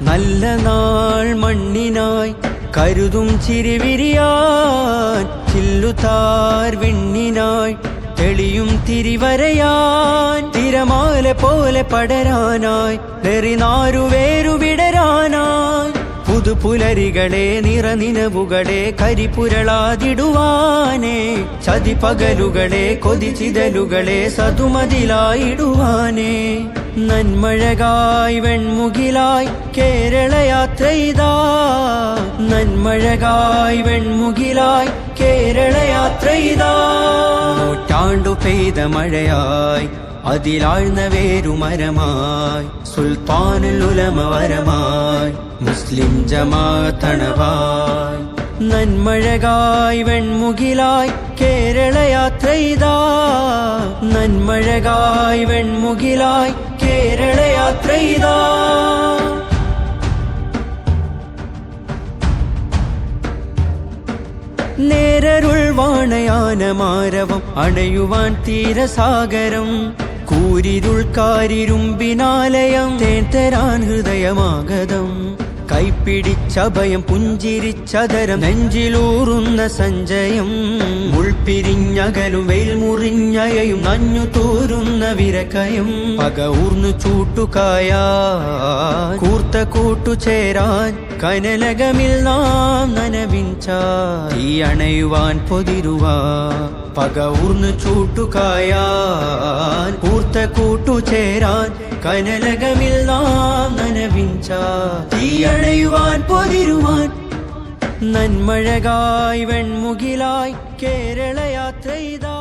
നല്ല നാൾ മണ്ണിനായി കരുതും ചിരിവിരിയാൻ ചില്ലുതാർ വെണ്ണിനായി തെളിയും തിരിവരയാൻ തിരമാല പോലെ പടരാനായി വെറിനാരു വിടരാനായി പുതുപുലരികളെ നിറനിനവുകളെ കരിപുരളാതിടുവാനേ. ചതിപകലുകളെ കൊതിച്ചിതലുകളെ സതുമതിലായിടുവാനേ. നന്മഴകായ് വെൺമുകിലായി കേരളയാത്ര ഇതാ നന്മഴകായ് വെൺമുകിലായി കേരളയാത്ര ഇതാ നൂറ്റാണ്ടു പെയ്ത മഴയായി. അതിലാഴ്ന്ന വേരുമരമായി സുൽത്താനുൽ ഉലമ വരമായി. മുസ്ലിം ജമാതണവായി നന്മഴകായി വെൺമുകിലായി കേരളയാത്ര ഇതാ നന്മഴകായി വെൺമുകിലായി കേരളയാത്ര ഇതാ നേരരുൾ വാണയാനമാരവം അണയുവാൻ തീരസാഗരം. കൂരിരുൾക്കാരിരുമ്പിനാലയം തേൻ തരാൻ ഹൃദയമാഗതം. കൈപ്പിടിച്ചഭയം പുഞ്ചിരിച്ചതരം നെഞ്ചിലൂറുന്ന സഞ്ചയം ഉൾപ്പിരിഞ്ഞകലും വെയിൽ മുറിഞ്ഞയയും നഞ്ഞു തോരുന്ന വിരക്കയും പക ഊർന്നു ചൂട്ടുകായ കൂർത്ത കൂട്ടുചേരാൻ കനലകമിൽ നാം നനവിഞ്ച തീ അണയുവാൻ പൊതിരുവാ പക ഊർന്നു ചൂട്ടുകായാൻ കൂർത്ത കൂട്ടുചേരാൻ കനലകമിൽ നാം നനവിഞ്ച തീ അണയുവാൻ പൊതിരുവാൻ നന്മഴകായി വെൺമുകിലായി കേരളയാത്ര ഇതാ